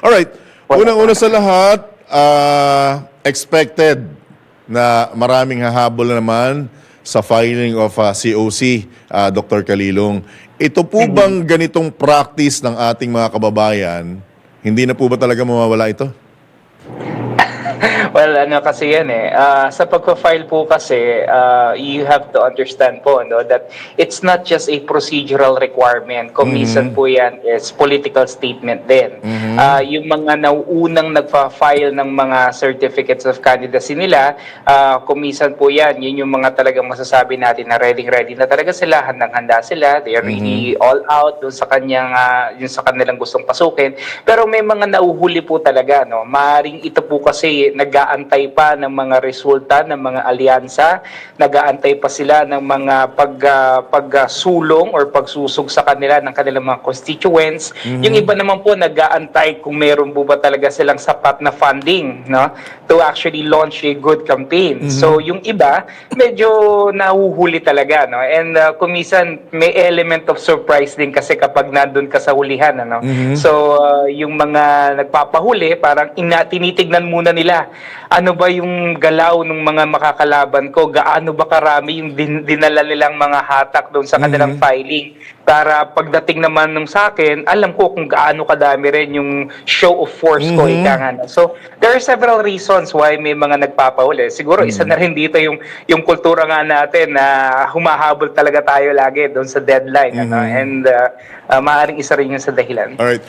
Alright. Unang-una sa lahat, ah, expected na maraming hahabol na naman sa filing of ah, COC, ah, Dr. Kalilong. Ito po bang ganitong practice ng ating mga kababayan, hindi na po ba talaga mawawala ito? Well, ano kasi yan eh. ah, sa pagpa-file po kasi, ah, you have to understand po no, that it's not just a procedural requirement. Kung minsan po yan is political statement din. Ah, yung mga nauunang nagpa-file ng mga certificates of candidacy nila, kung minsan po yan, yun yung mga talagang masasabi natin na ready-ready na talaga sila, handang-handa sila, they are really all out dun sa kanyang, ah, yung sa kanilang gustong pasukin. Pero may mga nauhuli po talaga, no? Maaring ito po kasi nag-aantay pa ng mga resulta ng mga alyansa, nag-aantay pa sila ng mga pag ah, pagsulong or pagsusog sa kanila ng kanilang mga constituents. Yung iba naman po nag-aantay kung meron po ba talaga silang sapat na funding, no? To actually launch a good campaign. So yung iba medyo nahuhuli talaga, no? And kung minsan may element of surprise din kasi kapag nandun ka sa hulihan, ano? So ah, yung mga nagpapahuli, parang ina tinitignan muna nila ano ba yung galaw ng mga makakalaban ko, gaano ba karami yung din- dinala nilang mga hatak doon sa kanilang filing para pagdating naman nung sa akin, alam ko kung gaano kadami rin yung show of force ko, ika nga. no? So, there are several reasons why may mga nagpapahuli. Siguro isa na rin dito yung yung kultura nga natin na humahabol talaga tayo lagi doon sa deadline. Ano? And uh, uh, maaaring isa rin yun sa dahilan. Alright.